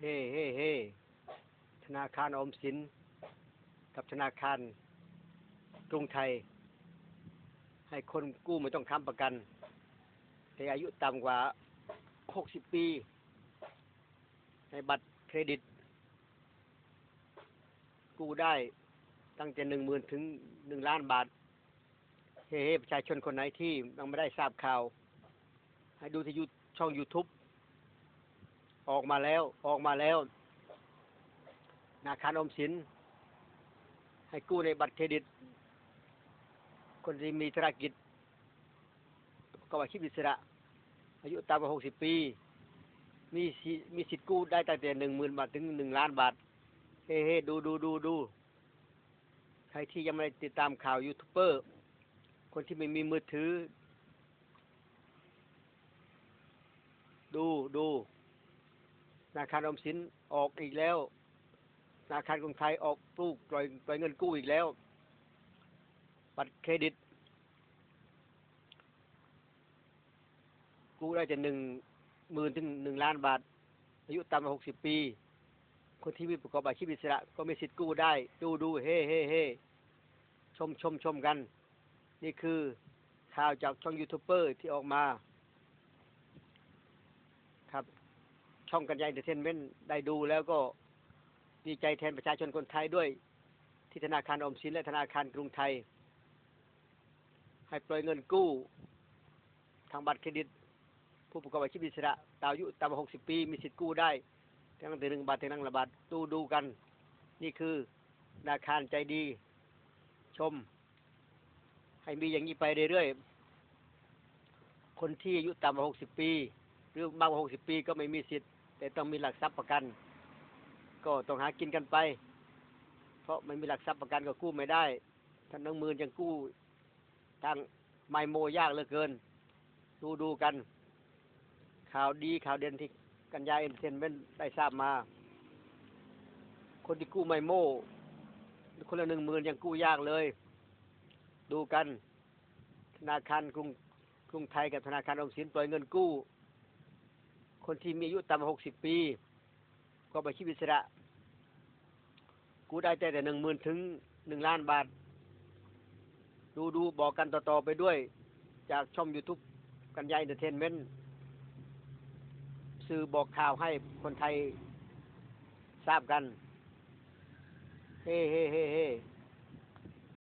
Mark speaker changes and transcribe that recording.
Speaker 1: เฮ้เฮ้เฮ้ธนาคารอมสิน กับธนาคารกรุงไทย ให้คนกู้ไม่ต้องค้ำประกัน แต่อายุต่ำกว่า 60 ปีในบัตรเครดิต กู้ได้ตั้งแต่หนึ่งหมื่นถึงหนึ่งล้านบาท เฮ้เฮ้ประชาชนคนไหนที่ยังไม่ได้ทราบข่าว ให้ดูที่ยูช่อง YouTube ออกมาแล้ว ออกมาแล้วธนาคารอมสิน ให้กู้ในบัตรเครดิต คนที่มีธุรกิจกอบอาชีพอิสระ อายุต่ำกว่า60ปี มีมีสิทธิ์กู้ได้ตั้งแต่หนึ่งหมื่นบาทถึงหนึ่งล้านบาท เฮ้เฮ้ดูดูดูดู ใครที่ยังไม่ได้ติดตามข่าวยูทูบเบอร์ คนที่ไม่มีมือถือ ดูดู ธนาคารอมสินออกอีกแล้วธนาคารกรุงไทยออกปลูกปล่อยปล่อยเงินกู้อีกแล้ว บัตรเครดิต กู้ได้จะหนึ่งหมื่นถึงหนึ่งล้านบาท อายุต่ำกว่าหกสิบปี คนที่มีประกอบอาชีพอิสระก็มีสิทธิ์กู้ได้ ดูดูเฮ่เฮ่เฮ่ชมชมชมกัน นี่คือข่าวจากช่องยูทูบเบอร์ที่ออกมา ครับ ช่องกันยายเดเทนเมนได้ดูแล้วก็ดีใจแทนประชาชนคนไทยด้วย ที่ธนาคารอมสินและธนาคารกรุงไทย ให้ปล่อยเงินกู้ ทางบัตรเครดิต ผู้ประกอบอาชีพอิสระตามอายุต่ำกว่า60ปี มีสิทธิ์กู้ได้ตั้งแต่หนึ่งบาทถึงหนึ่งละบาทดูดูกัน นี่คือธนาคารใจดี ชม ให้มีอย่างนี้ไปเรื่อยๆคนที่อายุต่ำกว่า60ปี หรือมากกว่า60ปีก็ไม่มีสิทธิ์ แต่ต้องมีหลักทรัพย์ประกัน ก็ต้องหากินกันไป เพราะไม่มีหลักทรัพย์ประกันก็กู้ไม่ได้ท่านนังมือยังกู้ทางไมโมยากเหลือเกิน ดูดูกัน ข่าวดีข่าวเด่นที่กัญญาเอ็นเทนเมนได้ทราบมา คนที่กู้ไมโมคนละหนึ่งหมื่นยังกู้ยากเลย ดูกัน ธนาคารกรุงกรุงไทยกับธนาคารออมสินปล่อยเงินกู้ คนที่มีอายุต่ำกว่าหกสิบปี ก็ไปชีพอิสระกูได้แต่แต่หนึ่งหมื่นถึงหนึ่งล้านบาท ดูดูบอกกันต่อ ๆ ไปด้วย จากช่องยูทูบกันยายเดเทนเมนสื่อบอกข่าวให้คนไทยทราบกัน เฮ้เฮ้เฮ้เฮ้